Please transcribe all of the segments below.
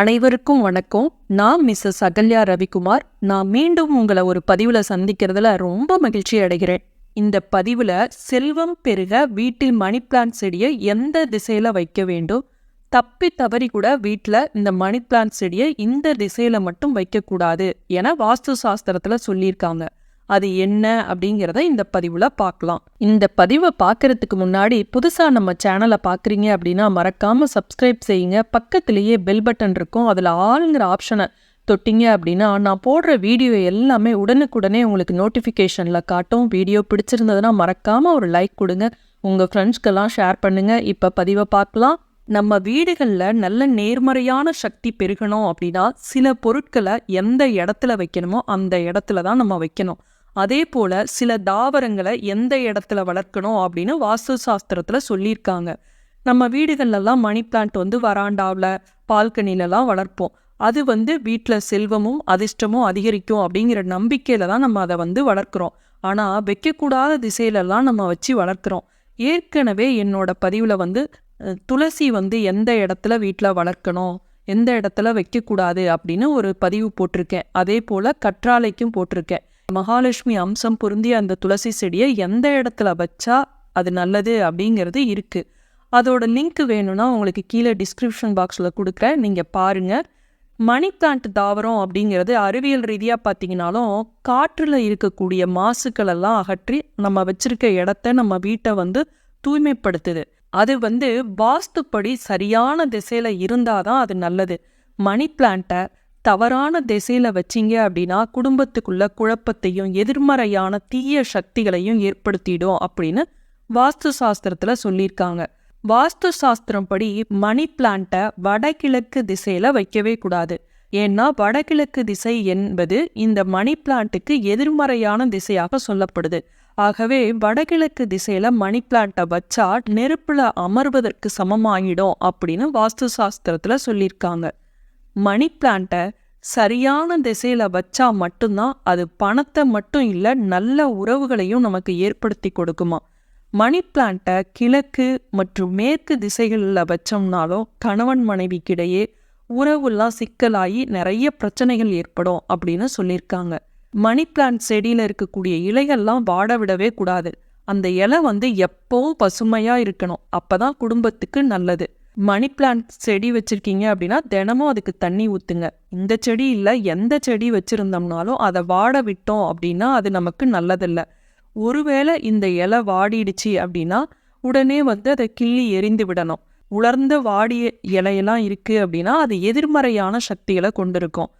அனைவருக்கும் வணக்கம். நான் மிஸ்ஸஸ் அகல்யா ரவிக்குமார். நான் மீண்டும் உங்களை ஒரு பதிவில் சந்திக்கிறதுல ரொம்ப மகிழ்ச்சி அடைகிறேன். இந்த பதிவில் செல்வம் பெருக வீட்டில் மணி பிளான்ட் செடியை எந்த திசையில் வைக்க வேண்டும்? தப்பி தவறி கூட வீட்டில் இந்த மணி பிளான்ட் செடியை இந்த திசையில் மட்டும் வைக்கக்கூடாது என வாஸ்து சாஸ்திரத்தில் சொல்லியிருக்காங்க. அது என்ன அப்படிங்கிறத இந்த பதிவில் பார்க்கலாம். இந்த பதிவை பார்க்கறதுக்கு முன்னாடி புதுசாக நம்ம சேனலை பார்க்குறீங்க அப்படின்னா மறக்காமல் சப்ஸ்கிரைப் செய்யுங்க. பக்கத்துலேயே பெல் பட்டன் இருக்கும். அதில் ஆளுங்கிற ஆப்ஷனை தொட்டிங்க அப்படின்னா நான் போடுற வீடியோ எல்லாமே உடனுக்குடனே உங்களுக்கு நோட்டிஃபிகேஷனில் காட்டும். வீடியோ பிடிச்சிருந்ததுன்னா மறக்காமல் ஒரு லைக் கொடுங்க. உங்கள் ஃப்ரெண்ட்ஸ்க்கெல்லாம் ஷேர் பண்ணுங்கள் இப்போ பதிவை பார்க்கலாம். நம்ம வீடுகளில் நல்ல நேர்மறையான சக்தி பெருகணும் அப்படின்னா சில பொருட்களை எந்த இடத்துல வைக்கணுமோ அந்த இடத்துல தான் நம்ம வைக்கணும். அதே போல் சில தாவரங்களை எந்த இடத்துல வளர்க்கணும் அப்படின்னு வாஸ்து சாஸ்திரத்தில் சொல்லியிருக்காங்க. நம்ம வீடுகள்லாம் மணி பிளான்ட் வந்து வராண்டாவில் பால்கனிலலாம் வளர்ப்போம். அது வந்து வீட்டில் செல்வமும் அதிர்ஷ்டமும் அதிகரிக்கும் அப்படிங்கிற நம்பிக்கையில் தான் நம்ம அதை வந்து வளர்க்குறோம். ஆனால் வைக்கக்கூடாத திசையிலலாம் நம்ம வச்சு வளர்க்குறோம். ஏற்கனவே என்னோட பதிவில் வந்து துளசி வந்து எந்த இடத்துல வீட்டில் வளர்க்கணும் எந்த இடத்துல வைக்கக்கூடாது அப்படின்னு ஒரு பதிவு போட்டிருக்கேன். அதே போல் கற்றாழைக்கும் போட்டிருக்கேன். மகாலட்சுமி அம்சம் பொருந்திய அந்த துளசி செடியை எந்த இடத்துல வச்சா அது நல்லது அப்படிங்கிறது இருக்கு. அதோட லிங்க் வேணும்னா உங்களுக்கு கீழே டிஸ்கிரிப்ஷன் பாக்ஸில் கொடுக்குறேன். நீங்கள் பாருங்கள் மணி பிளான்ட் தாவரம் அப்படிங்கிறது அறிவியல் ரீதியாக பார்த்தீங்கனாலும் காற்றில் இருக்கக்கூடிய மாசுக்கள் எல்லாம் அகற்றி நம்ம வச்சிருக்க இடத்த நம்ம வீட்டை வந்து தூய்மைப்படுத்துது. அது வந்து வாஸ்துப்படி சரியான திசையில் இருந்தால் தான் அது நல்லது. மணி பிளான்ட்டை தவறான திசையில் வச்சீங்க அப்படின்னா குடும்பத்துக்குள்ள குழப்பத்தையும் எதிர்மறையான தீய சக்திகளையும் ஏற்படுத்திடும் அப்படின்னு வாஸ்து சாஸ்திரத்தில் சொல்லியிருக்காங்க. வாஸ்து சாஸ்திரம் படி மணி பிளான்ட்டை வடகிழக்கு திசையில் வைக்கவே கூடாது. ஏன்னா வடகிழக்கு திசை என்பது இந்த மணி பிளான்ட்டுக்கு எதிர்மறையான திசையாக சொல்லப்படுது. ஆகவே வடகிழக்கு திசையில மணி பிளான்ட்டை வச்சா நெருப்புல அமர்வதற்கு சமமாகிடும் அப்படின்னு வாஸ்து சாஸ்திரத்துல சொல்லியிருக்காங்க. மணி பிளான்ட்டை சரியான திசையில வச்சா மட்டும்தான் அது பணத்தை மட்டும் இல்லை நல்ல உறவுகளையும் நமக்கு ஏற்படுத்தி கொடுக்குமா? மணி பிளான்ட்டை கிழக்கு மற்றும் மேற்கு திசைகளில் வச்சோம்னாலும் கணவன் மனைவிக்கிடையே உறவுலாம் சிக்கலாகி நிறைய பிரச்சனைகள் ஏற்படும் அப்படின்னு சொல்லியிருக்காங்க. மணி பிளான்ட் செடியில் இருக்கக்கூடிய இலைகள்லாம் வாட விடவே கூடாது. அந்த இலை வந்து எப்போவும் பசுமையாக இருக்கணும். அப்பதான் குடும்பத்துக்கு நல்லது. மணி பிளான்ட் செடி வச்சிருக்கீங்க அப்படின்னா தினமும் அதுக்கு தண்ணி ஊற்றுங்க இந்த செடி இல்லை எந்த செடி வச்சிருந்தோம்னாலும் அதை வாட விட்டோம் அப்படின்னா அது நமக்கு நல்லதில்லை. ஒருவேளை இந்த இலை வாடிடுச்சு அப்படின்னா உடனே வந்து அதை கிள்ளி எரிந்து விடணும். உலர்ந்த வாடிய இலையெல்லாம் இருக்கு அப்படின்னா அது எதிர்மறையான சக்திகளை கொண்டிருக்கும்.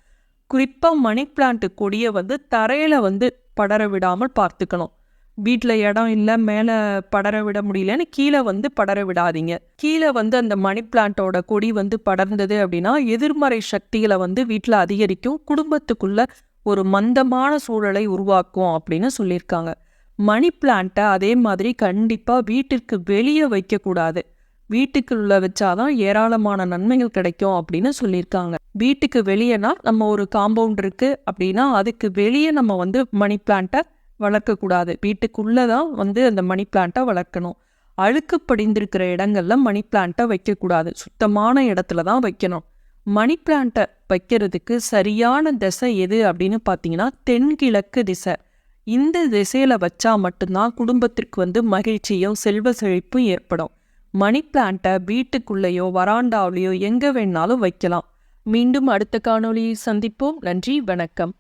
குறிப்பாக மணி பிளான்ட் கொடியை வந்து தரையில் வந்து படர விடாமல் பார்த்துக்கணும். வீட்டில் இடம் இல்லை மேலே படர விட முடியலன்னு கீழே வந்து படர விடாதீங்க. கீழே வந்து அந்த மணி பிளான்ட்டோட கொடி வந்து படர்ந்தது அப்படின்னா எதிர்மறை சக்திகளை வந்து வீட்டில் அதிகரிக்கும் குடும்பத்துக்குள்ள ஒரு மந்தமான சூழலை உருவாக்கும் அப்படின்னு சொல்லியிருக்காங்க. மணி பிளான்ட்டை அதே மாதிரி கண்டிப்பாக வீட்டிற்கு வெளியே வைக்கக்கூடாது வீட்டுக்குள்ள வச்சாதான் ஏராளமான நன்மைகள் கிடைக்கும் அப்படின்னு சொல்லியிருக்காங்க. வீட்டுக்கு வெளியேனா நம்ம ஒரு காம்பவுண்ட் இருக்குது அப்படின்னா அதுக்கு வெளியே நம்ம வந்து மணி பிளான்ட்டை வளர்க்கக்கூடாது. வீட்டுக்குள்ளே தான் வந்து அந்த மணி பிளான்ட்டை வளர்க்கணும். அழுக்கு படிந்திருக்கிற இடங்கள்ல மணி பிளான்ட்டை வைக்கக்கூடாது. சுத்தமான இடத்துல தான் வைக்கணும். மணி பிளான்ட்டை வைக்கிறதுக்கு சரியான திசை எது அப்படின்னு பார்த்தீங்கன்னா தென்கிழக்கு திசை. இந்த திசையில வச்சா மட்டும்தான் குடும்பத்திற்கு வந்து மகிழ்ச்சியும் செல்வ செழிப்பும் ஏற்படும். மணி பிளான்ட்டை வீட்டுக்குள்ளேயோ வராண்டாவிலேயோ எங்கே வேணாலும் வைக்கலாம். மீண்டும் அடுத்த காணொளியை சந்திப்போம். நன்றி வணக்கம்.